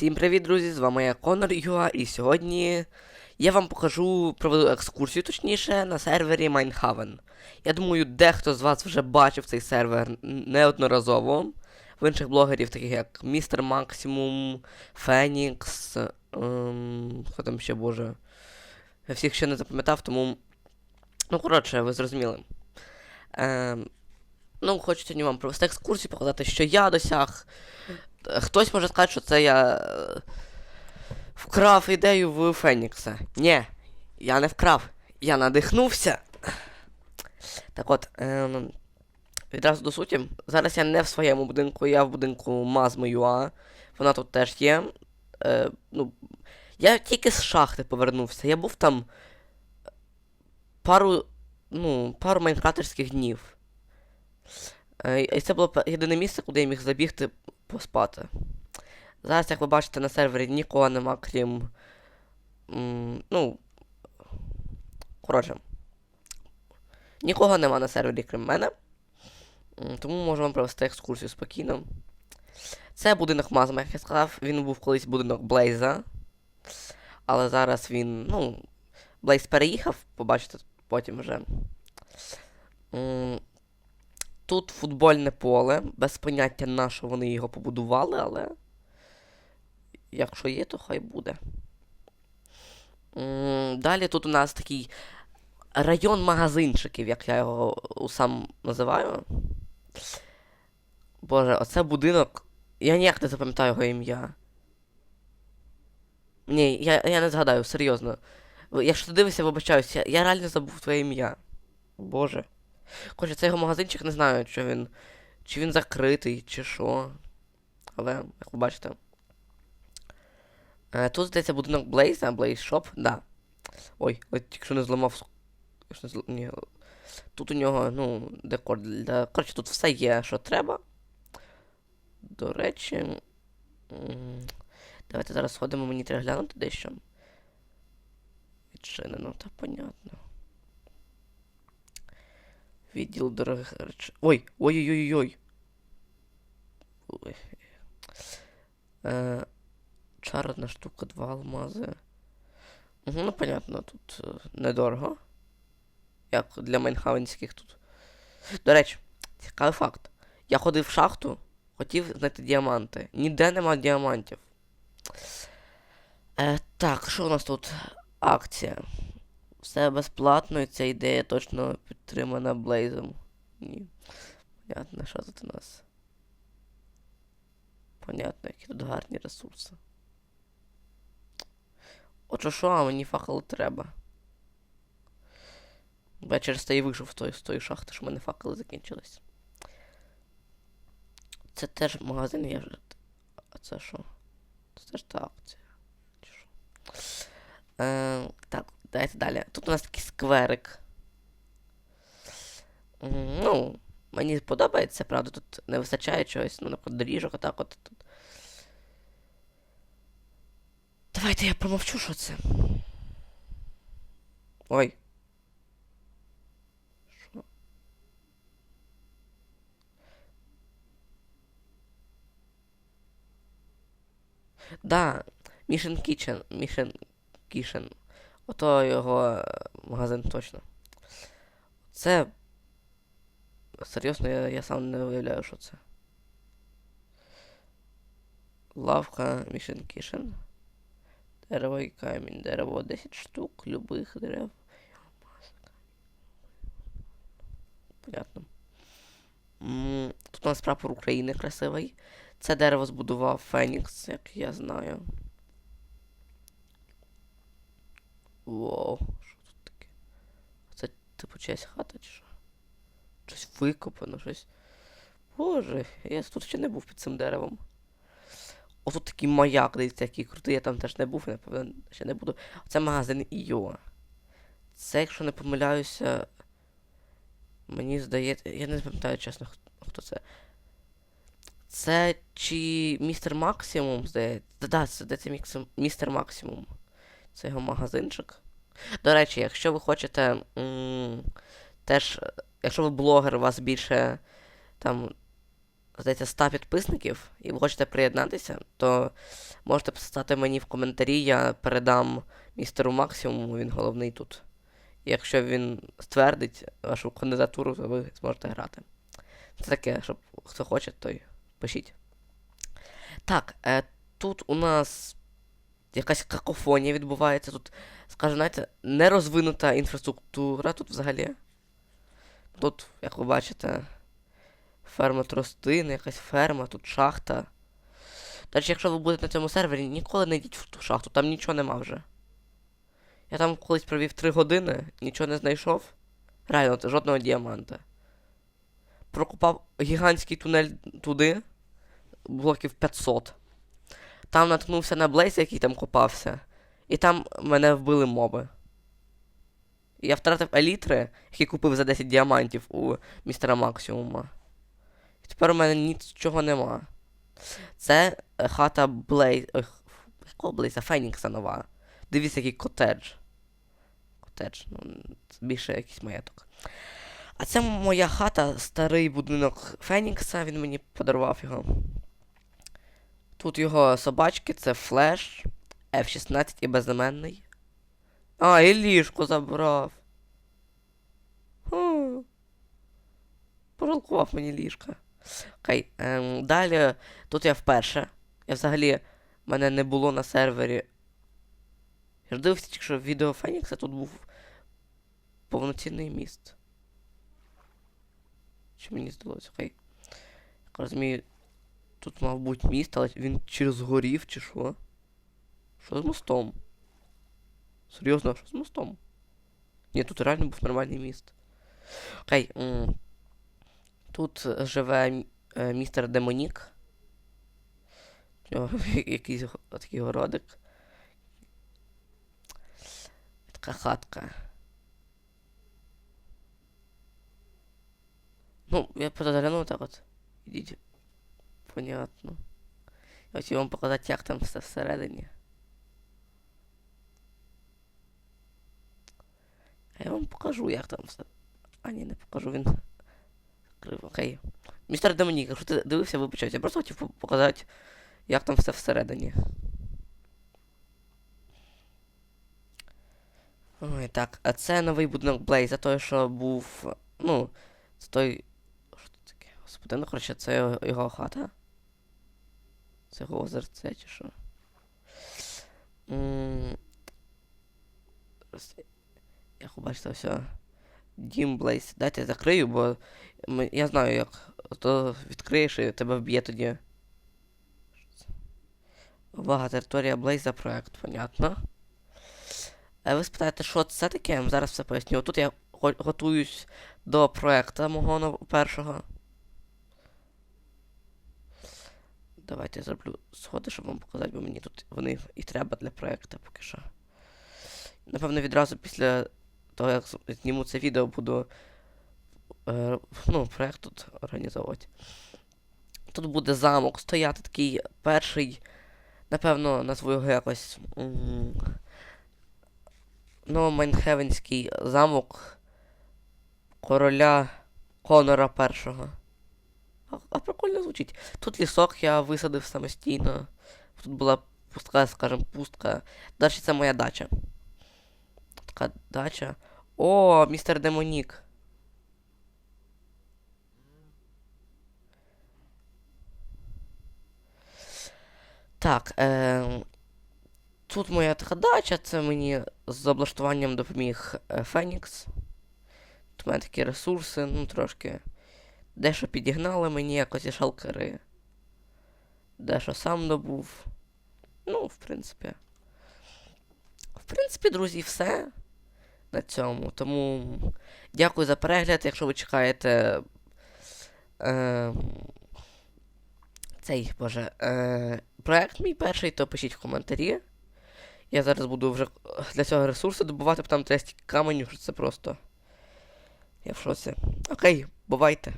Всім привіт, друзі! З вами я Конор Юа, і сьогодні я вам покажу, проведу екскурсію, точніше, на сервері Майнхавен. Я думаю, дехто з вас вже бачив цей сервер неодноразово. В інших блогерів, таких як Містер Максимум, Фенікс, ем, хто там ще боже. Я всіх ще не запам'ятав, тому. Ну, коротше, ви зрозуміли. Ем, ну, хочу сьогодні вам провести екскурсію, показати, що я досяг. Хтось може сказати, що це я е, вкрав ідею в Фенікса. Ні, я не вкрав. Я надихнувся. Так от, ем, відразу до суті. Зараз я не в своєму будинку, я в будинку Мазмо.ua. Вона тут теж є. Е, ну, я тільки з шахти повернувся. Я був там пару. Ну, пару майнкрафтерських днів. Е, і це було єдине місце, куди я міг забігти поспати. Зараз, як ви бачите, на сервері нікого нема, крім. ну. Коротше. Нікого нема на сервері, крім мене. Тому можу вам провести екскурсію спокійно. Це будинок Мазма, як я сказав. Він був колись будинок Блейза. Але зараз він. Ну. Блейз переїхав, побачите потім вже. Тут футбольне поле, без поняття на що вони його побудували, але. Якщо є, то хай буде. Далі тут у нас такий район магазинчиків, як я його сам називаю. Боже, оце будинок. Я ніяк не запам'ятаю його ім'я. Ні, я, я не згадаю, серйозно. Якщо ти дивишся, вибачаюся, я, реально забув твоє ім'я. Боже. Хоча цей його магазинчик не знаю, чи він. Чи він закритий, чи що. Але, як ви бачите. Е, тут здається будинок Blaze, Blaze Shop, да. Ой, тільки не зламав. с- що не зл- Ні. Тут у нього, ну, декор для. Коротше, тут все є, що треба. До речі. Давайте зараз сходимо, мені треба глянути дещо. Відчинено, та понятно. Відділ дорогих речей. Ой! Ой-ой-ой-ой. Ой. Е, чар одна штука, два алмази. Угу, ну понятно, тут е, недорого. Як для майнхавенських тут. До речі, цікавий факт. Я ходив в шахту, хотів знайти діаманти. Ніде нема діамантів. Е, так, що у нас тут? Акція. Все безплатно, і ця ідея точно підтримана Блейзом. Ні. Понятно, що тут у нас. Понятно, які тут гарні ресурси. От що, а мені факел треба. Бо я через те і вийшов з тої, шахти, що в мене факели закінчились. Це теж магазин, я вже. А це що? Це теж та акція. Чи що? Е, так, давайте далі. Тут у нас такий скверик. Ну, мені подобається, правда, тут не вистачає чогось, ну, наприклад, доріжок, отак от тут. Давайте я промовчу, що це. Ой. Що? Да, Mission Kitchen. Mission Kitchen. Ото його е, магазин точно. Це. Серйозно, я, я сам не уявляю, що це. Лавка Mission Kitchen. Дерево і камінь. Дерево 10 штук, любих дерев. Понятно. Тут у нас прапор України красивий. Це дерево збудував Фенікс, як я знаю. Воу, що тут таке? Це типу чиясь хата чи що? Щось викопано, щось. Боже, я тут ще не був під цим деревом. О, тут такий маяк, дивіться, який крутий, я там теж не був, напевно, ще не буду. Це магазин Іо. Це, якщо не помиляюся. Мені здається. Я не пам'ятаю чесно, хто- це. Це чи містер Максимум, здається. Да, це здається містер Максимум. Це його магазинчик. До речі, якщо ви хочете м, теж. Якщо ви блогер, у вас більше там здається, 100 підписників і ви хочете приєднатися, то можете писати мені в коментарі, я передам містеру Максимуму, він головний тут. І якщо він ствердить вашу кандидатуру, то ви зможете грати. Це таке, щоб хто хоче, той пишіть. Так, е, тут у нас якась какофонія відбувається. Тут, скажімо, знаєте, нерозвинута інфраструктура тут взагалі. Тут, як ви бачите, ферма тростини, якась ферма, тут шахта. До речі, якщо ви будете на цьому сервері, ніколи не йдіть в ту шахту, там нічого нема вже. Я там колись провів 3 години, нічого не знайшов. Реально, от жодного діаманта. Прокопав гігантський тунель туди, блоків 500. Там наткнувся на Блейз, який там копався. І там мене вбили моби. Я втратив елітри, які купив за 10 діамантів у містера Максимума. І тепер у мене нічого нема. Це е, хата Блейз. Якого Блейза? Фенікса нова. Дивіться, який котедж. Котедж, ну, це більше якийсь маєток. А це моя хата, старий будинок Фенікса, він мені подарував його. Тут його собачки, це Флеш, F16 і безіменний. А, і ліжко забрав. Хм. Пожалкував мені ліжка. Окей, ем, далі тут я вперше. Я взагалі мене не було на сервері. Я ж дивився, що відео Фенікса тут був повноцінний міст. Чи мені здалося? Окей. Я розумію, тут мав бути міст, але він через горів чи що? Що з мостом? Серйозно, що з мостом? Ні, тут реально був нормальний міст. Окей. Тут живе е, містер Демонік. Якийсь такий городик. Така хатка. Ну, я подозрянув так от. Ідіть. Понятно. Я хотів вам показати, як там все всередині. А я вам покажу, як там все. А ні, не покажу, він. Закрив, окей. Містер Домінік, якщо ти дивився, вибачайте. Я просто хотів показати, як там все всередині. Ой, так, а це новий будинок Блейза, той, що був. Ну, це той. Що це таке? Господи, ну коротше, це його, його хата. Це його озерце чи що. Ви бачите, все. Дім Блейз. Дайте я закрию, бо я знаю, як. То відкриєш і тебе вб'є тоді. Увага, територія Блейза проект, понятно. Е, Ви спитаєте, що це таке? Я вам зараз все поясню. Тут я готуюсь до проекту мого першого. Давайте я зроблю сходи, щоб вам показати, бо мені тут вони і треба для проекту поки що. Напевно, відразу після того, як зніму це відео, буду е, ну, проект тут організовувати. Тут буде замок стояти такий перший, напевно, назву його якось. Ну, Майнхевенський замок короля Конора першого. А, прикольно звучить. Тут лісок я висадив самостійно. Тут була пустка, скажімо, пустка. Далі це моя дача. Така дача. О, містер Демонік. Так, е, тут моя така дача, це мені з облаштуванням допоміг е, Фенікс. Тут у мене такі ресурси, ну трошки. Дещо підігнали мені якось і шалкери. Дещо сам добув. Ну, в принципі. В принципі, друзі, все на цьому. Тому дякую за перегляд. Якщо ви чекаєте. Е, цей, боже. Е, проект мій перший, то пишіть в коментарі. Я зараз буду вже для цього ресурси добувати, бо там 30 каменю, що це просто. Я в шоці. Окей, бувайте.